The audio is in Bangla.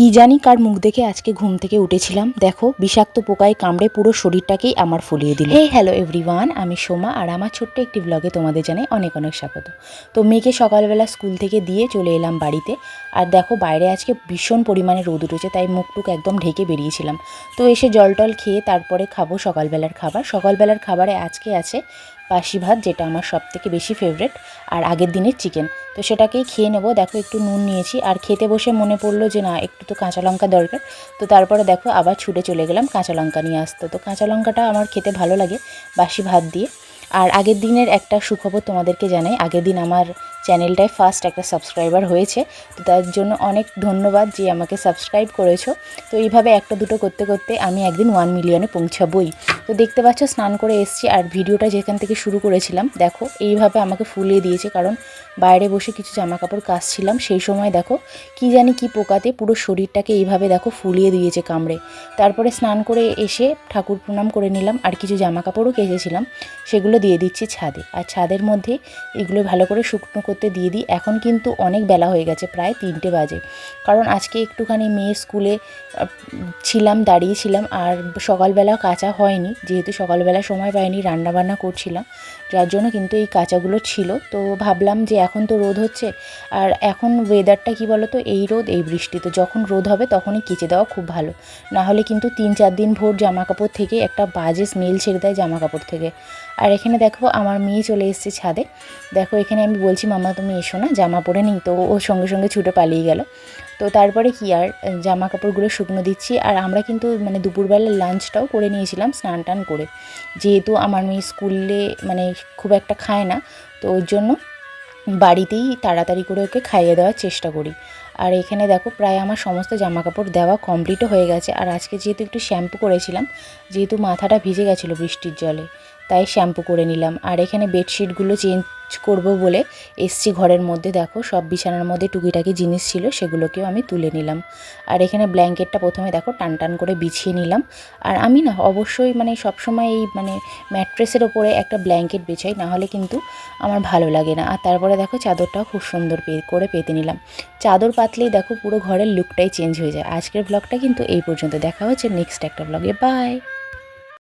কি জানি কার মুখ দেখে আজকে ঘুম থেকে উঠেছিলাম। দেখো, বিষাক্ত পোকায় কামড়ে পুরো শরীরটাকেই আমার ফুলিয়ে দিল। হে হ্যালো এভরিওয়ান আমি সোমা আর আমার ছোট্ট একটি ব্লগে তোমাদের জানাই অনেক অনেক স্বাগত। তো মেয়েকে সকালবেলা স্কুল থেকে দিয়ে চলে এলাম বাড়িতে। আর দেখো, বাইরে আজকে ভীষণ পরিমাণে রোদ উঠেছে, তাই মুখটুক একদম ঢেকে বেরিয়েছিলাম। তো এসে জল টল খেয়ে তারপরে খাব সকালবেলার খাবার। সকালবেলার খাবারে আজকে আছে বাসি ভাত, যেটা আমার সব থেকে বেশি ফেভারেট আর আগের দিনের চিকেন তো সেটাকেই খেয়ে নেব। দেখো, একটু নুন নিয়েছি। আর খেতে বসে মনে পড়ল যে, না, একটু তো কাঁচা লঙ্কা দরকার। তো তারপরে দেখো, আবার ছুটে চলে গেলাম কাঁচা লঙ্কা নিয়ে আসতে। তো কাঁচা লঙ্কাটা আমার খেতে ভালো লাগে বাসি ভাত দিয়ে। আর আগের দিনের একটা সুখবর তোমাদেরকে জানাই। আগের দিন আমার চ্যানেলটায় ফার্স্ট একটা সাবস্ক্রাইবার হয়েছে। তো তার জন্য অনেক ধন্যবাদ যে, আমাকে সাবস্ক্রাইব করেছ। তো এইভাবে একটা দুটো করতে করতে আমি একদিন ওয়ান মিলিয়নে পৌঁছাবই। তো দেখতে পাচ্ছ, স্নান করে এসছি আর ভিডিওটা যেখান থেকে শুরু করেছিলাম, দেখো, এইভাবে আমাকে ফুলিয়ে দিয়েছে, কারণ বাইরে বসে কিছু জামা কাপড় কাচছিলাম, সেই সময় দেখো, কি জানি কি পোকাতে পুরো শরীরটাকে এইভাবে দেখো ফুলিয়ে দিয়েছে কামড়ে। তারপরে স্নান করে এসে ঠাকুর প্রণাম করে নিলাম আর কিছু জামা কাপড়ও কেচেছিলাম, সেগুলো দিয়ে দিচ্ছি ছাদে। আর ছাদের মধ্যে এগুলো ভালো করে শুকনো করতে দিয়ে দিই, এখন কিন্তু অনেক বেলা হয়ে গেছে, প্রায় তিনটে বাজে। কারণ আজকে একটুখানি মেয়ে স্কুলে ছিলাম, দাঁড়িয়েছিলাম, আর সকালবেলা কাঁচা হয়নি যেহেতু সকালবেলা সময় পাইনি, রান্নাবান্না করছিলাম, যার জন্য কিন্তু এই কাঁচাগুলো ছিল। তো ভাবলাম যে এখন তো রোদ হচ্ছে, আর এখন ওয়েদারটা কি বলো তো এই রোদ, এই বৃষ্টি। তো যখন রোদ হবে তখনই কেচে দেওয়া খুব ভালো। না হলে কিন্তু তিন চার দিন ভোর জামা কাপড় থেকে একটা বাজে স্মেল ছেড়ে দেয় জামা কাপড় থেকে। আর এখানে দেখো আমার মেয়ে চলে এসেছে ছাদে। দেখো এখানে আমি বলছি মামা তুমি এসো না, জামা পরে নিই। তো ও সঙ্গে সঙ্গে ছুটে পালিয়ে গেল। তো তারপরে কি আর জামা কাপড়গুলো শুকনো দিচ্ছি। আর আমরা কিন্তু মানে দুপুরবেলা লাঞ্চটাও করে নিয়েছিলাম, স্নান টান করে। যেহেতু আমার মেয়ে স্কুলে মানে খুব একটা খায় না, তো ওর জন্য বাড়িতেই তাড়াতাড়ি করে ওকে খাইয়ে দেওয়ার চেষ্টা করি। আর এখানে দেখো প্রায় আমার সমস্ত জামা কাপড় দেওয়া কমপ্লিটও হয়ে গেছে। আর আজকে যেহেতু একটু শ্যাম্পু করেছিলাম, যেহেতু মাথাটা ভিজে গেছিল বৃষ্টির জলে, তাই শ্যাম্পু করে নিলাম। আর এখানে বেডশিটগুলো চেঞ্জ করব বলে এসছি ঘরের মধ্যে, দেখো সব বিছানার মধ্যে টুকিটাকি জিনিস ছিল, সেগুলোকেও আমি তুলে নিলাম। আর এখানে ব্ল্যাঙ্কেটটা প্রথমে দেখো টান টান করে বিছিয়ে নিলাম। আর আমি না অবশ্যই মানে সবসময় এই মানে ম্যাট্রেসের ওপরে একটা ব্ল্যাঙ্কেট বিছাই না হলে কিন্তু আমার ভালো লাগে না। আর তারপরে দেখো চাদরটাও খুব সুন্দর পে করে পেতে নিলাম। চাদর পাতলেই দেখো পুরো ঘরের লুকটাই চেঞ্জ হয়ে যায়। আজকের ব্লগটা কিন্তু এই পর্যন্ত। দেখা হচ্ছে নেক্সট একটা ব্লগে বাই